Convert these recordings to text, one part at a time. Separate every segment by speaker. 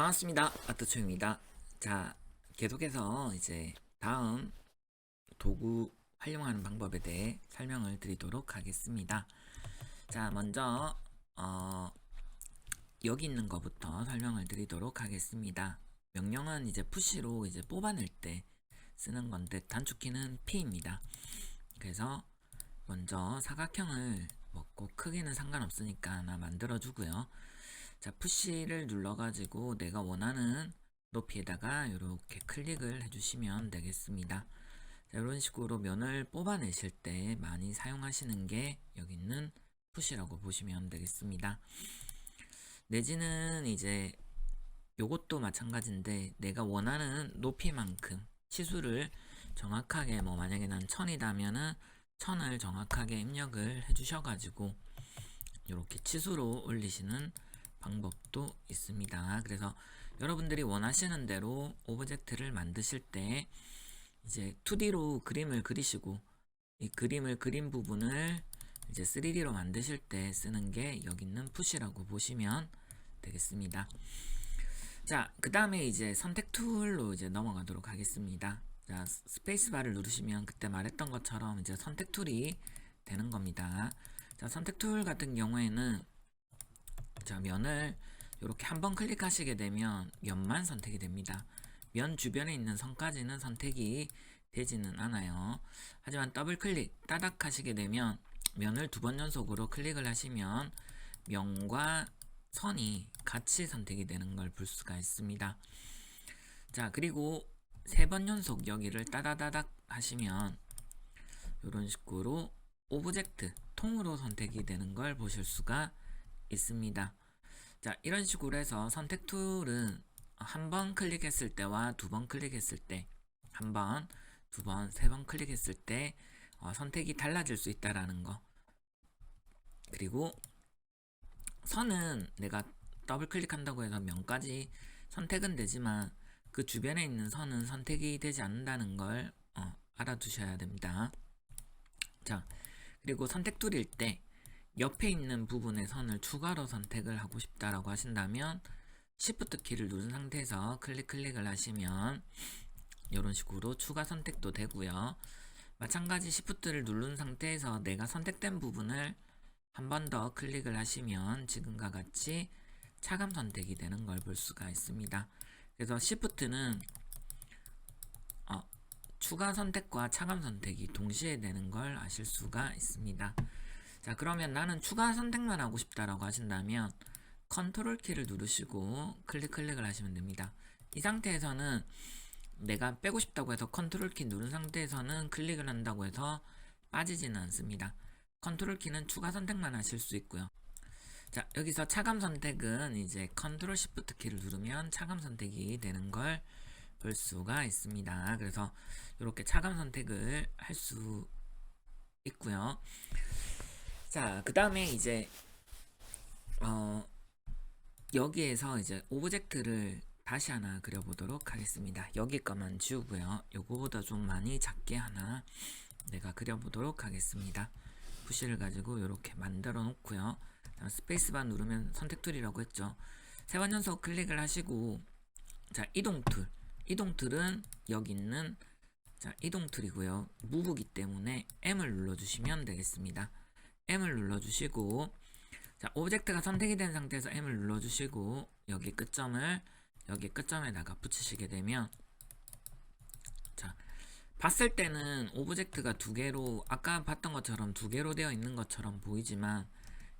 Speaker 1: 반갑습니다. 아트초입니다. 자, 계속해서 이제 다음 도구 활용하는 방법에 대해 설명을 드리도록 하겠습니다. 자, 먼저 어, 여기 있는 것부터 설명을 드리도록 하겠습니다. 명령은 이제 푸시로 이제 뽑아낼 때 쓰는 건데 단축키는 P입니다. 그래서 먼저 사각형을 먹고 크기는 상관없으니까 하나 만들어 주고요. 자, 푸시를 눌러가지고 내가 원하는 높이에다가 이렇게 클릭을 해주시면 되겠습니다. 자, 이런 식으로 면을 뽑아내실 때 많이 사용하시는 게 여기 있는 푸시라고 보시면 되겠습니다. 내지는 이제 요것도 마찬가지인데 내가 원하는 높이만큼 치수를 정확하게 뭐 만약에 난 천이다면은 천을 정확하게 입력을 해주셔가지고 이렇게 치수로 올리시는 방법도 있습니다. 그래서 여러분들이 원하시는 대로 오브젝트를 만드실 때 이제 2D로 그림을 그리시고 이 그림을 그린 부분을 이제 3D로 만드실 때 쓰는 게 여기 있는 푸시라고 보시면 되겠습니다. 자, 그 다음에 이제 선택 툴로 이제 넘어가도록 하겠습니다. 자, 스페이스 바를 누르시면 그때 말했던 것처럼 이제 선택 툴이 되는 겁니다. 자, 선택 툴 같은 경우에는 자, 면을 이렇게 한 번 클릭하시게 되면 면만 선택이 됩니다. 면 주변에 있는 선까지는 선택이 되지는 않아요. 하지만 더블 클릭, 따닥 하시게 되면 면을 두 번 연속으로 클릭을 하시면 면과 선이 같이 선택이 되는 걸 볼 수가 있습니다. 자, 그리고 세 번 연속 여기를 따다다닥 하시면 이런 식으로 오브젝트, 통으로 선택이 되는 걸 보실 수가 있습니다. 자, 이런 식으로 해서 선택 툴은 한 번 클릭했을 때와 두 번 클릭했을 때, 한 번, 두 번, 세 번 클릭했을 때 어, 선택이 달라질 수 있다라는 거. 그리고 선은 내가 더블 클릭한다고 해서 면까지 선택은 되지만 그 주변에 있는 선은 선택이 되지 않는다는 걸 어, 알아두셔야 됩니다. 자, 그리고 선택 툴일 때 옆에 있는 부분의 선을 추가로 선택을 하고 싶다라고 하신다면 Shift 키를 누른 상태에서 클릭 클릭을 하시면 이런 식으로 추가 선택도 되고요. 마찬가지 Shift를 누른 상태에서 내가 선택된 부분을 한 번 더 클릭을 하시면 지금과 같이 차감 선택이 되는 걸 볼 수가 있습니다. 그래서 Shift는 어, 추가 선택과 차감 선택이 동시에 되는 걸 아실 수가 있습니다. 자 그러면 나는 추가 선택만 하고 싶다라고 하신다면 컨트롤 키를 누르시고 클릭 클릭을 하시면 됩니다. 이 상태에서는 내가 빼고 싶다고 해서 컨트롤 키 누른 상태에서는 클릭을 한다고 해서 빠지지는 않습니다. 컨트롤 키는 추가 선택만 하실 수 있고요. 자 여기서 차감 선택은 이제 컨트롤 시프트 키를 누르면 차감 선택이 되는 걸 볼 수가 있습니다. 그래서 이렇게 차감 선택을 할 수 있고요. 자, 그 다음에 이제, 어, 여기에서 이제 오브젝트를 다시 하나 그려보도록 하겠습니다. 여기 거만 지우고요. 요거보다 좀 많이 작게 하나 내가 그려보도록 하겠습니다. 푸시를 가지고 이렇게 만들어 놓고요. 스페이스바 누르면 선택 툴이라고 했죠. 세 번 연속 클릭을 하시고, 자, 이동 툴. 이동 툴은 여기 있는 자, 이동 툴이고요. 무브기 때문에 M을 눌러주시면 되겠습니다. M을 눌러주시고 자 오브젝트가 선택이 된 상태에서 M을 눌러주시고 여기 끝점을 여기 끝점에다가 붙이시게 되면 자 봤을 때는 오브젝트가 두 개로 아까 봤던 것처럼 두 개로 되어 있는 것처럼 보이지만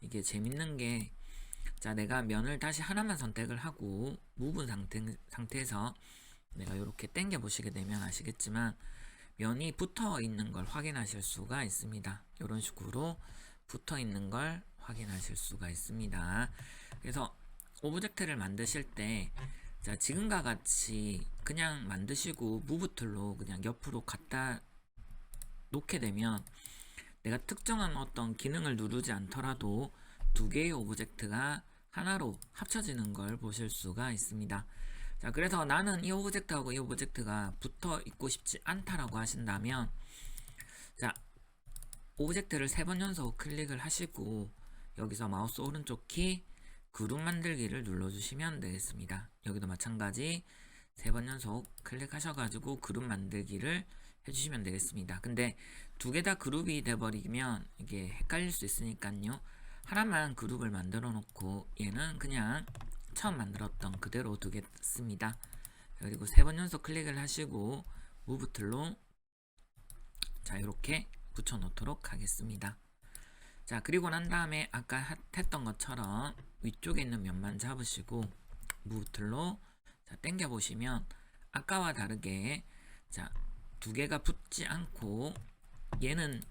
Speaker 1: 이게 재밌는 게 자 내가 면을 다시 하나만 선택을 하고 무분 상태, 상태에서 내가 이렇게 당겨 보시게 되면 아시겠지만 면이 붙어 있는 걸 확인하실 수가 있습니다. 이런 식으로 붙어 있는 걸 확인하실 수가 있습니다. 그래서 오브젝트를 만드실 때 자, 지금과 같이 그냥 만드시고 무브 툴로 그냥 옆으로 갖다 놓게 되면 내가 특정한 어떤 기능을 누르지 않더라도 두 개의 오브젝트가 하나로 합쳐지는 걸 보실 수가 있습니다. 자, 그래서 나는 이 오브젝트하고 이 오브젝트가 붙어 있고 싶지 않다라고 하신다면 자, 오브젝트를 세 번 연속 클릭을 하시고 여기서 마우스 오른쪽 키 그룹 만들기를 눌러주시면 되겠습니다. 여기도 마찬가지 세 번 연속 클릭하셔가지고 그룹 만들기를 해주시면 되겠습니다. 근데 두 개 다 그룹이 돼버리면 이게 헷갈릴 수 있으니까요. 하나만 그룹을 만들어 놓고 얘는 그냥 처음 만들었던 그대로 두겠습니다. 그리고 세 번 연속 클릭을 하시고 무브 툴로 자 이렇게 붙여 놓도록 하겠습니다. 자 그리고 난 다음에 아까 하- 했던 것처럼 위쪽에 있는 면만 잡으시고 무브 툴로 자 당겨 보시면 아까와 다르게 자 두 개가 붙지 않고 얘는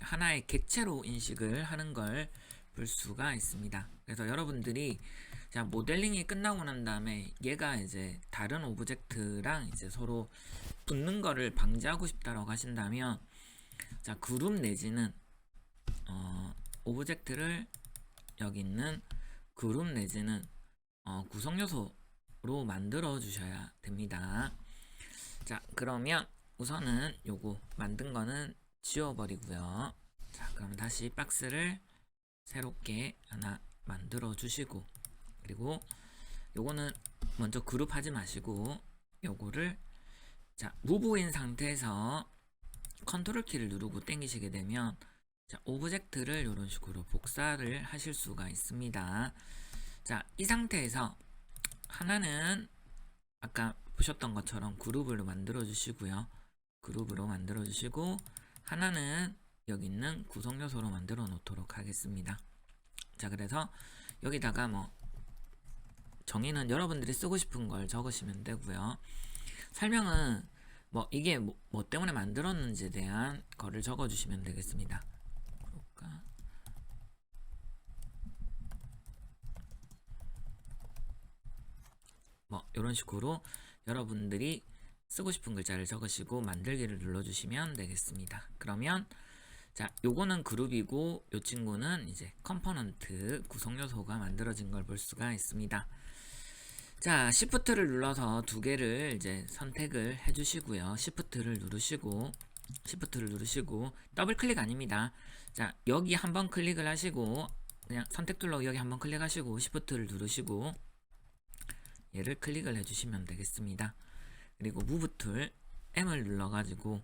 Speaker 1: 하나의 객체로 인식을 하는 걸 볼 수가 있습니다. 그래서 여러분들이 자 모델링이 끝나고 난 다음에 얘가 이제 다른 오브젝트랑 이제 서로 붙는 거를 방지하고 싶다라고 하신다면 자 그룹 내지는 어, 오브젝트를 여기 있는 그룹 내지는 어, 구성 요소로 만들어 주셔야 됩니다. 자 그러면 우선은 요거 만든 거는 지워버리고요. 자 그럼 다시 박스를 새롭게 하나 만들어 주시고 그리고 요거는 먼저 그룹 하지 마시고 요거를 자 무브인 상태에서 컨트롤 키를 누르고 당기시게 되면 자 오브젝트를 이런 식으로 복사를 하실 수가 있습니다. 자 이 상태에서 하나는 아까 보셨던 것처럼 그룹으로 만들어 주시고요. 그룹으로 만들어 주시고 하나는 여기 있는 구성 요소로 만들어 놓도록 하겠습니다. 자, 그래서 여기다가 뭐 정의는 여러분들이 쓰고 싶은 걸 적으시면 되고요. 설명은 뭐 이게 뭐, 뭐 때문에 만들었는지에 대한 거를 적어 주시면 되겠습니다. 그럴까? 뭐 이런 식으로 여러분들이 쓰고 싶은 글자를 적으시고 만들기를 눌러주시면 되겠습니다. 그러면 자 요거는 그룹이고 요 친구는 이제 컴포넌트 구성 요소가 만들어진 걸 볼 수가 있습니다. 자 시프트를 눌러서 두 개를 이제 선택을 해주시고요. 시프트를 누르시고 시프트를 누르시고 더블 클릭 아닙니다. 자 여기 한 번 클릭을 하시고 그냥 선택 눌러 여기 한 번 클릭하시고 시프트를 누르시고 얘를 클릭을 해주시면 되겠습니다. 그리고 무브 툴 M을 눌러가지고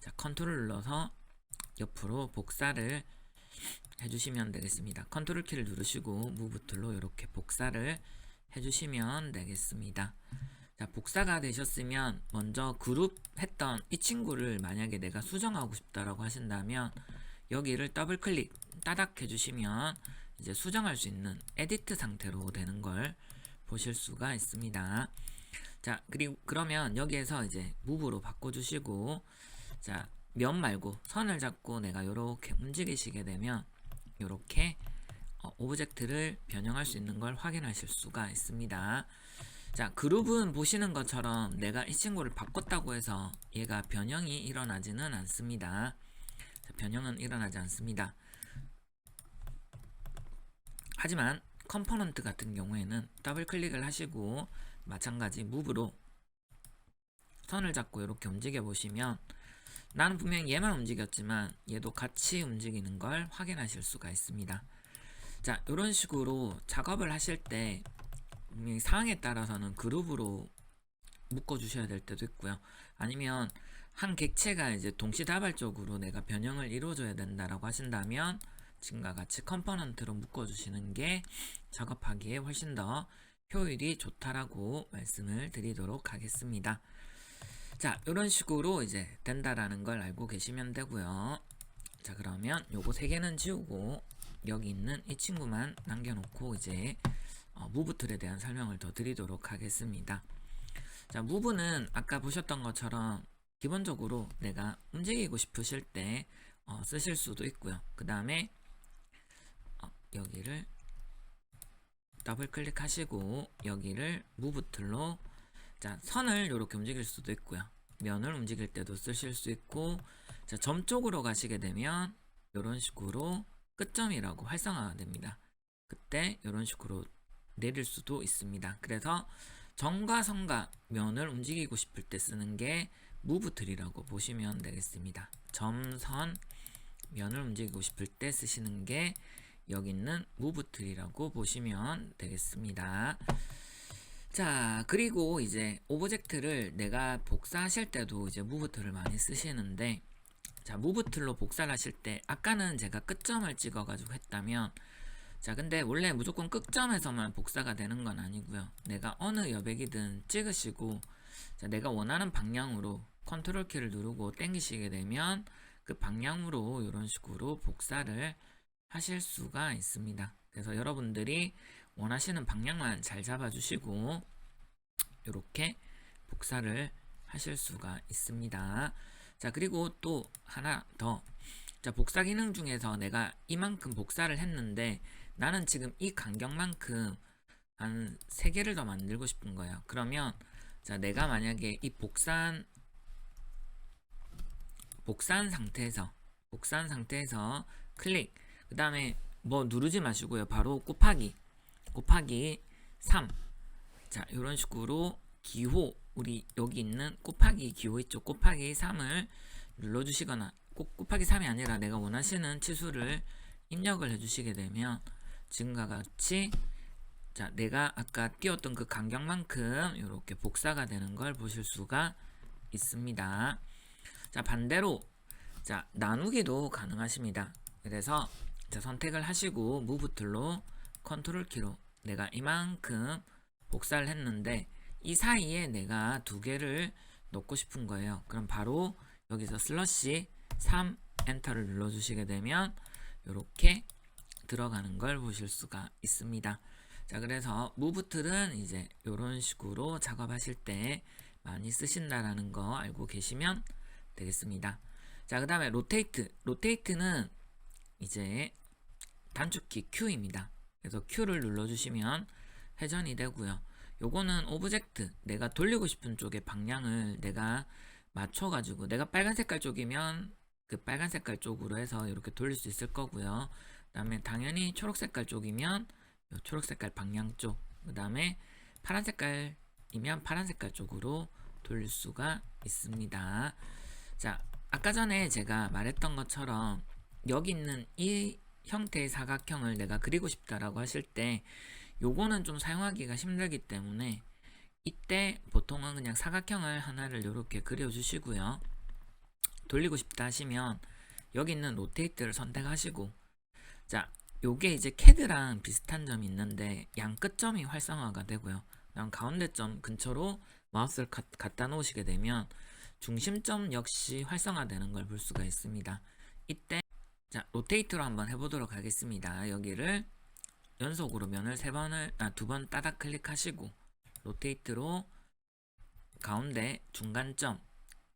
Speaker 1: 자 컨트롤 눌러서 옆으로 복사를 해주시면 되겠습니다. 컨트롤 키를 누르시고 무브 툴로 이렇게 복사를 해주시면 되겠습니다. 자 복사가 되셨으면 먼저 그룹 했던 이 친구를 만약에 내가 수정하고 싶다라고 하신다면 여기를 더블 클릭 따닥 해주시면 이제 수정할 수 있는 에디트 상태로 되는 걸 보실 수가 있습니다. 자, 그리고 그러면 여기에서 이제 무브로 바꿔주시고, 자, 면 말고 선을 잡고 내가 이렇게 움직이시게 되면 이렇게 어, 오브젝트를 변형할 수 있는 걸 확인하실 수가 있습니다. 자, 그룹은 보시는 것처럼 내가 이 친구를 바꿨다고 해서 얘가 변형이 일어나지는 않습니다. 자, 변형은 일어나지 않습니다. 하지만 컴포넌트 같은 경우에는 더블 클릭을 하시고 마찬가지 무브로 선을 잡고 이렇게 움직여 보시면 나는 분명 얘만 움직였지만 얘도 같이 움직이는 걸 확인하실 수가 있습니다. 자, 이런 식으로 작업을 하실 때 분명히 상황에 따라서는 그룹으로 묶어 주셔야 될 때도 있고요. 아니면 한 객체가 이제 동시다발적으로 내가 변형을 이루어줘야 된다라고 하신다면 지금과 같이 컴포넌트로 묶어 주시는 게 작업하기에 훨씬 더 효율이 좋다라고 말씀을 드리도록 하겠습니다. 자, 이런 식으로 이제 된다라는 걸 알고 계시면 되고요. 자, 그러면 요거 세 개는 지우고 여기 있는 이 친구만 남겨놓고 이제 어, 무브 툴에 대한 설명을 더 드리도록 하겠습니다. 자, 무브는 아까 보셨던 것처럼 기본적으로 내가 움직이고 싶으실 때 어, 쓰실 수도 있고요. 그 다음에 어, 여기를 더블 클릭하시고 여기를 무브 툴로 자 선을 이렇게 움직일 수도 있고요. 면을 움직일 때도 쓰실 수 있고 자 점 쪽으로 가시게 되면 이런 식으로 끝점이라고 활성화가 됩니다. 그때 이런 식으로 내릴 수도 있습니다. 그래서 점과 선과 면을 움직이고 싶을 때 쓰는 게 무브 툴이라고 보시면 되겠습니다. 점, 선, 면을 움직이고 싶을 때 쓰시는 게 여기 있는 무브틀이라고 보시면 되겠습니다. 자, 그리고 이제 오브젝트를 내가 복사하실 때도 이제 무브틀을 많이 쓰시는데 자, 무브틀로 복사를 하실 때 아까는 제가 끝점을 찍어 가지고 했다면 자, 근데 원래 무조건 끝점에서만 복사가 되는 건 아니고요. 내가 어느 여백이든 찍으시고 자, 내가 원하는 방향으로 컨트롤 키를 누르고 당기시게 되면 그 방향으로 이런 식으로 복사를 하실 수가 있습니다. 그래서 여러분들이 원하시는 방향만 잘 잡아주시고 이렇게 복사를 하실 수가 있습니다. 자 그리고 또 하나 더. 자 복사 기능 중에서 내가 이만큼 복사를 했는데 나는 지금 이 간격만큼 한 3개를 더 만들고 싶은 거예요. 그러면 자 내가 만약에 이 복사한 복사한 상태에서 복사한 상태에서 클릭 그 다음에 뭐 누르지 마시고요 바로 곱하기 곱하기 3 자 이런 식으로 기호 우리 여기 있는 곱하기 기호 있죠 곱하기 3을 눌러주시거나 꼭 곱하기 3이 아니라 내가 원하시는 치수를 입력을 해주시게 되면 지금과 같이 자 내가 아까 띄웠던 그 간격만큼 이렇게 복사가 되는 걸 보실 수가 있습니다. 자 반대로 자 나누기도 가능하십니다. 그래서 자, 선택을 하시고 무브 툴로 컨트롤 키로 내가 이만큼 복사를 했는데 이 사이에 내가 두 개를 넣고 싶은 거예요. 그럼 바로 여기서 슬러시 3 엔터를 눌러 주시게 되면 이렇게 들어가는 걸 보실 수가 있습니다. 자 그래서 무브 툴은 이제 이런 식으로 작업하실 때 많이 쓰신다라는 거 알고 계시면 되겠습니다. 자, 그 다음에 로테이트. 로테이트는 이제 단축키 Q입니다. 그래서 Q를 눌러주시면 회전이 되고요. 요거는 오브젝트, 내가 돌리고 싶은 쪽의 방향을 내가 맞춰가지고, 내가 빨간 색깔 쪽이면 그 빨간 색깔 쪽으로 해서 이렇게 돌릴 수 있을 거고요. 그 다음에 당연히 초록 색깔 쪽이면 요 초록 색깔 방향 쪽, 그 다음에 파란 색깔이면 파란 색깔 쪽으로 돌릴 수가 있습니다. 자, 아까 전에 제가 말했던 것처럼 여기 있는 이 형태의 사각형을 내가 그리고 싶다라고 하실 때 요거는 좀 사용하기가 힘들기 때문에 이때 보통은 그냥 사각형을 하나를 이렇게 그려주시고요. 돌리고 싶다 하시면 여기 있는 로테이트를 선택하시고 자 요게 이제 캐드랑 비슷한 점이 있는데 양 끝점이 활성화가 되고요. 그다음 가운데 점 근처로 마우스를 가, 갖다 놓으시게 되면 중심점 역시 활성화되는 걸 볼 수가 있습니다. 이때 자 로테이트로 한번 해보도록 하겠습니다. 여기를 연속으로 면을 세 번을 아, 두 번 따닥 클릭하시고 로테이트로 가운데 중간점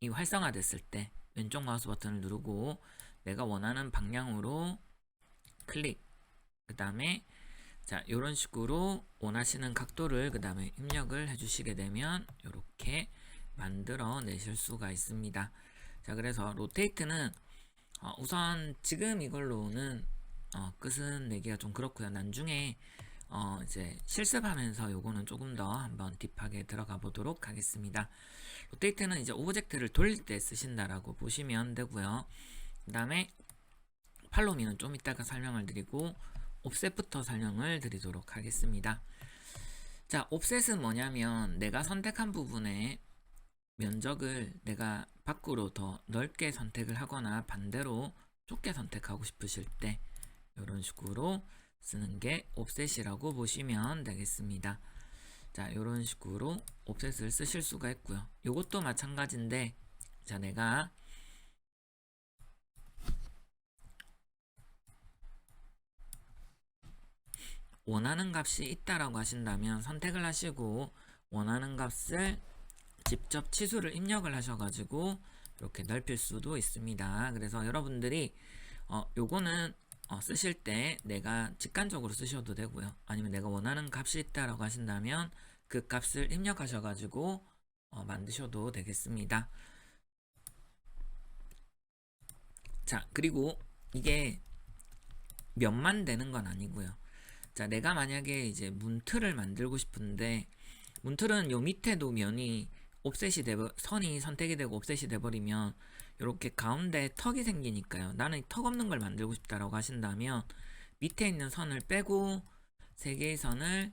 Speaker 1: 이 활성화됐을 때 왼쪽 마우스 버튼을 누르고 내가 원하는 방향으로 클릭 그 다음에 자 이런 식으로 원하시는 각도를 그 다음에 입력을 해주시게 되면 이렇게 만들어 내실 수가 있습니다. 자, 그래서 로테이트는 어, 우선 지금 이걸로는 어, 끝은 내기가 좀 그렇고요. 나중에 어, 이제 실습하면서 요거는 조금 더 한번 딥하게 들어가 보도록 하겠습니다. 로테이트는 이제 오브젝트를 돌릴 때 쓰신다라고 보시면 되고요. 그 다음에 팔로미는 좀 이따가 설명을 드리고 옵셋부터 설명을 드리도록 하겠습니다. 자, 옵셋은 뭐냐면 내가 선택한 부분에 면적을 내가 밖으로 더 넓게 선택을 하거나 반대로 좁게 선택하고 싶으실 때 이런 식으로 쓰는 게 옵셋이라고 보시면 되겠습니다. 자, 이런 식으로 옵셋을 쓰실 수가 있고요. 이것도 마찬가지인데 자, 내가 원하는 값이 있다라고 하신다면 선택을 하시고 원하는 값을 직접 치수를 입력을 하셔가지고 이렇게 넓힐 수도 있습니다. 그래서 여러분들이 어, 요거는 어, 쓰실 때 내가 직관적으로 쓰셔도 되고요. 아니면 내가 원하는 값이 있다라고 하신다면 그 값을 입력하셔가지고 어, 만드셔도 되겠습니다. 자, 그리고 이게 몇만 되는 건 아니고요. 자, 내가 만약에 이제 문틀을 만들고 싶은데 문틀은 요 밑에도 면이 옵셋이 되버 선이 선택이 되고 옵셋이 돼버리면 이렇게 가운데 턱이 생기니까요. 나는 턱 없는 걸 만들고 싶다라고 하신다면 밑에 있는 선을 빼고 세 개의 선을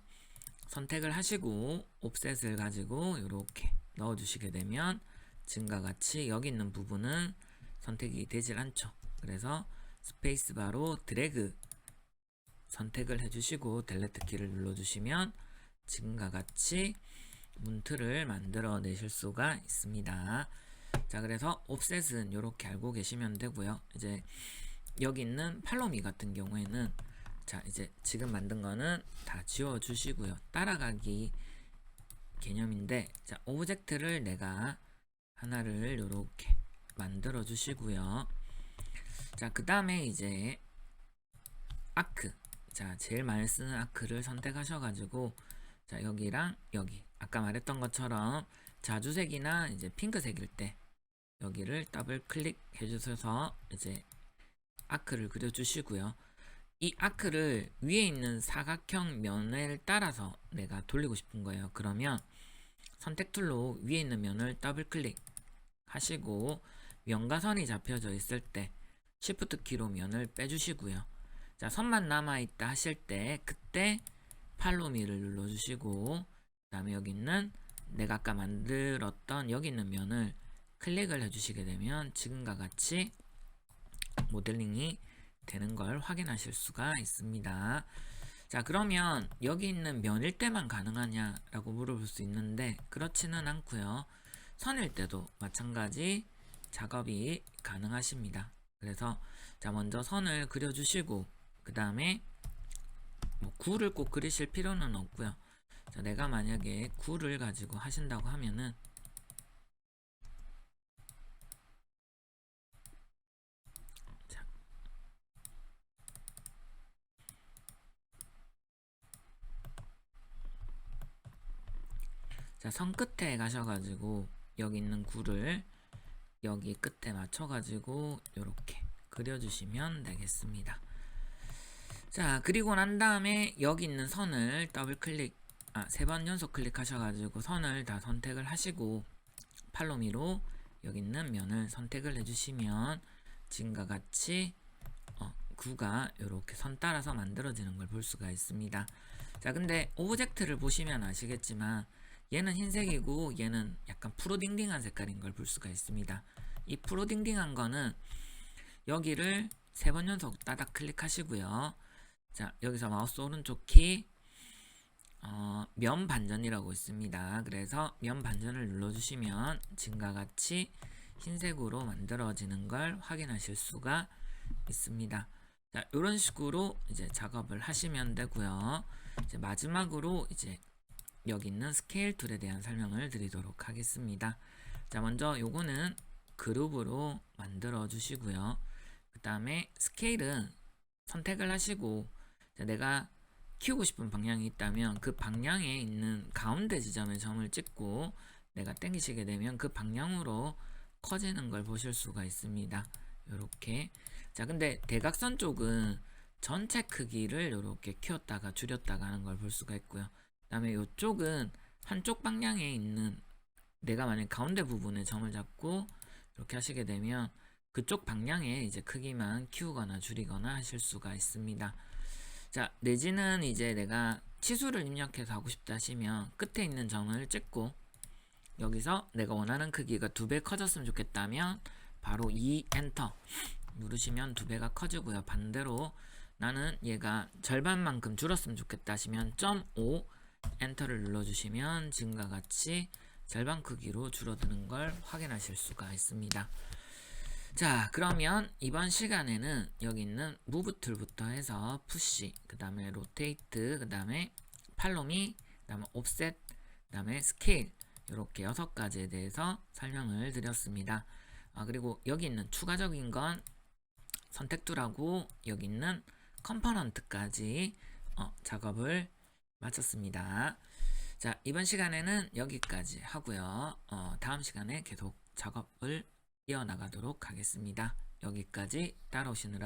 Speaker 1: 선택을 하시고 옵셋을 가지고 이렇게 넣어주시게 되면 지금과 같이 여기 있는 부분은 선택이 되질 않죠. 그래서 스페이스바로 드래그 선택을 해주시고 델레트 키를 눌러주시면 지금과 같이 문틀을 만들어 내실 수가 있습니다. 자 그래서 옵셋은 이렇게 알고 계시면 되고요. 이제 여기 있는 팔로미 같은 경우에는 자 이제 지금 만든 거는 다 지워 주시고요. 따라가기 개념인데 자 오브젝트를 내가 하나를 이렇게 만들어 주시고요. 자 그 다음에 이제 아크 자 제일 많이 쓰는 아크를 선택하셔 가지고 자 여기랑 여기 아까 말했던 것처럼 자주색이나 이제 핑크색일 때 여기를 더블 클릭해 주셔서 이제 아크를 그려 주시고요. 이 아크를 위에 있는 사각형 면을 따라서 내가 돌리고 싶은 거예요. 그러면 선택 툴로 위에 있는 면을 더블 클릭 하시고 면과 선이 잡혀져 있을 때 Shift 키로 면을 빼주시고요. 자, 선만 남아있다 하실 때 그때 팔로미를 눌러주시고 그 다음에 여기 있는 내가 아까 만들었던 여기 있는 면을 클릭을 해주시게 되면 지금과 같이 모델링이 되는 걸 확인하실 수가 있습니다. 자 그러면 여기 있는 면일 때만 가능하냐 라고 물어볼 수 있는데 그렇지는 않고요. 선일 때도 마찬가지 작업이 가능하십니다. 그래서 자 먼저 선을 그려주시고 그 다음에 뭐 구를 꼭 그리실 필요는 없고요. 자 내가 만약에 구를 가지고 하신다고 하면은 자, 선 끝에 가셔가지고 여기 있는 구를 여기 끝에 맞춰가지고 이렇게 그려주시면 되겠습니다. 자, 그리고 난 다음에 여기 있는 선을 더블 클릭, 아, 세 번 연속 클릭하셔가지고 선을 다 선택을 하시고 팔로미로 여기 있는 면을 선택을 해주시면 지금과 같이 어, 구가 이렇게 선 따라서 만들어지는 걸 볼 수가 있습니다. 자, 근데 오브젝트를 보시면 아시겠지만 얘는 흰색이고 얘는 약간 푸르딩딩한 색깔인 걸 볼 수가 있습니다. 이 푸르딩딩한 거는 여기를 세 번 연속 따닥 클릭하시고요. 자 여기서 마우스 오른쪽 키 어, 면 반전이라고 있습니다. 그래서 면 반전을 눌러주시면 지금과 같이 흰색으로 만들어지는 걸 확인하실 수가 있습니다. 자, 이런 식으로 이제 작업을 하시면 되고요. 이제 마지막으로 이제 여기 있는 스케일 툴에 대한 설명을 드리도록 하겠습니다. 자, 먼저 요거는 그룹으로 만들어 주시고요. 그 다음에 스케일은 선택을 하시고 자, 내가 키우고 싶은 방향이 있다면 그 방향에 있는 가운데 지점에 점을 찍고 내가 당기시게 되면 그 방향으로 커지는 걸 보실 수가 있습니다. 이렇게 자 근데 대각선 쪽은 전체 크기를 이렇게 키웠다가 줄였다가 하는 걸 볼 수가 있고요. 그 다음에 이쪽은 한쪽 방향에 있는 내가 만약 가운데 부분에 점을 잡고 이렇게 하시게 되면 그쪽 방향에 이제 크기만 키우거나 줄이거나 하실 수가 있습니다. 자, 내지는 이제 내가 치수를 입력해서 하고 싶다 하시면 끝에 있는 점을 찍고 여기서 내가 원하는 크기가 두 배 커졌으면 좋겠다면 바로 이 엔터 누르시면 두 배가 커지고요. 반대로 나는 얘가 절반만큼 줄었으면 좋겠다 하시면 0.5 엔터를 눌러주시면 지금과 같이 절반 크기로 줄어드는 걸 확인하실 수가 있습니다. 자 그러면 이번 시간에는 여기 있는 무브 툴부터 해서 푸시 그 다음에 로테이트 그 다음에 팔로미 그 다음에 옵셋 그 다음에 스케일 이렇게 여섯 가지에 대해서 설명을 드렸습니다. 아, 그리고 여기 있는 추가적인 건 선택 툴하고 여기 있는 컴포넌트까지 어, 작업을 마쳤습니다. 자 이번 시간에는 여기까지 하고요. 어, 다음 시간에 계속 작업을 이어나가도록 하겠습니다. 여기까지 따라오시느라